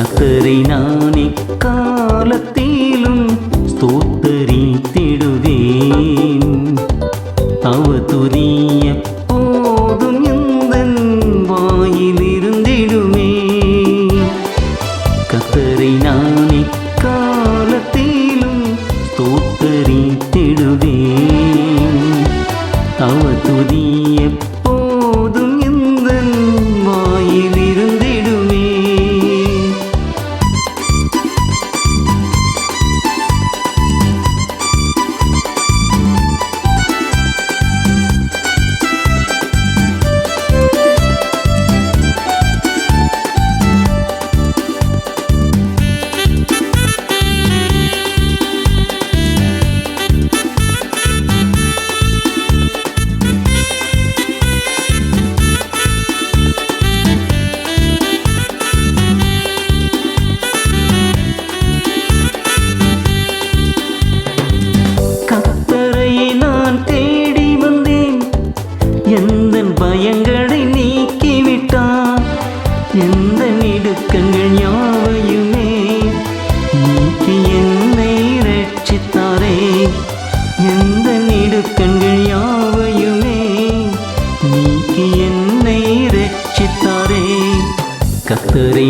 கத்தரை நானே காலத்திலும் ஸ்தோத்தரித்திடுவேன். அவ துதிய போதும் எந்தன் வாயிலிருந்திடுமே. கத்தரை நானே காலத்திலும் ஸ்தோத்தரித்திடுவேன். அவ துதிய போ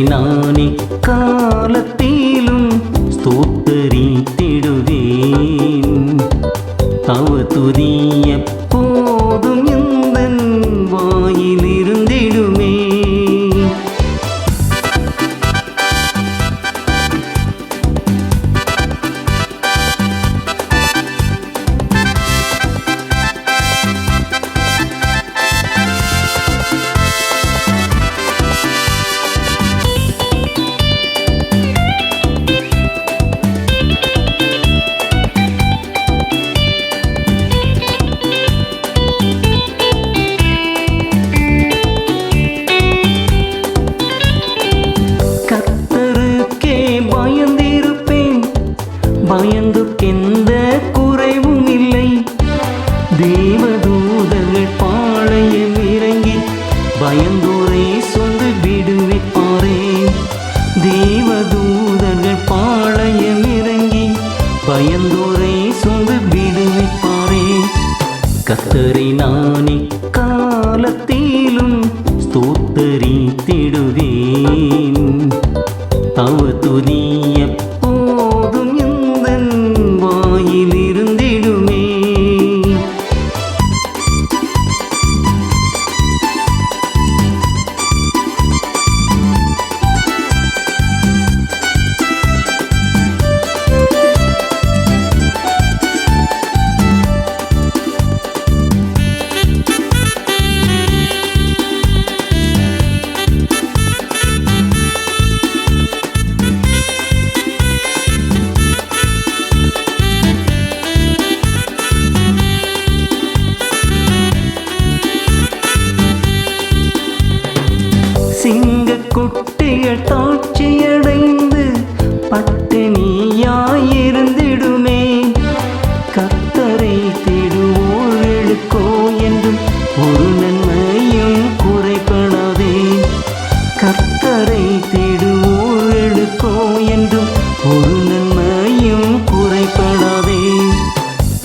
நானே காலத்திலும் ஸ்தோத்தரித்திடுவேன். அவ துதியப்ப பயந்தோரை சொந்து விடுவிப்பாரே கத்தரை நானே காலத்திலும் ஸ்தோத்தரி திடுவேன். தவ துதிய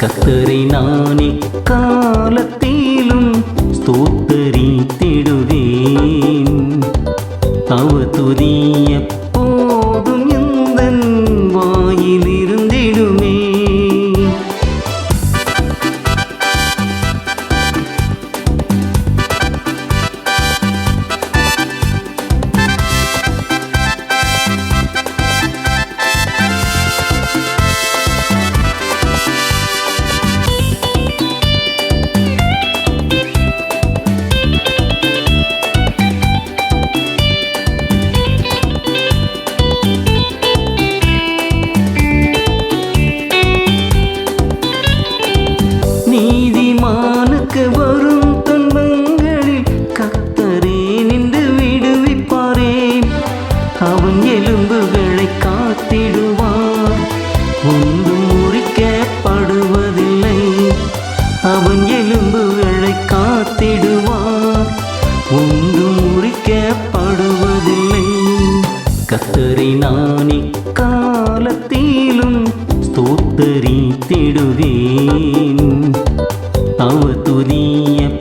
கத்தரை நானே காலத்திலும் அவன் எலும்புகளை காத்திடுவார் ஒன்றும் முறிக்கப்படுவதில்லை. அவன் எலும்புகளை காத்திடுவார் ஒன்றும் முறிக்கப்படுவதில்லை. கத்தரை நானே காலத்திலும் ஸ்தோத்தரித்திடுவேன். அவ துதிய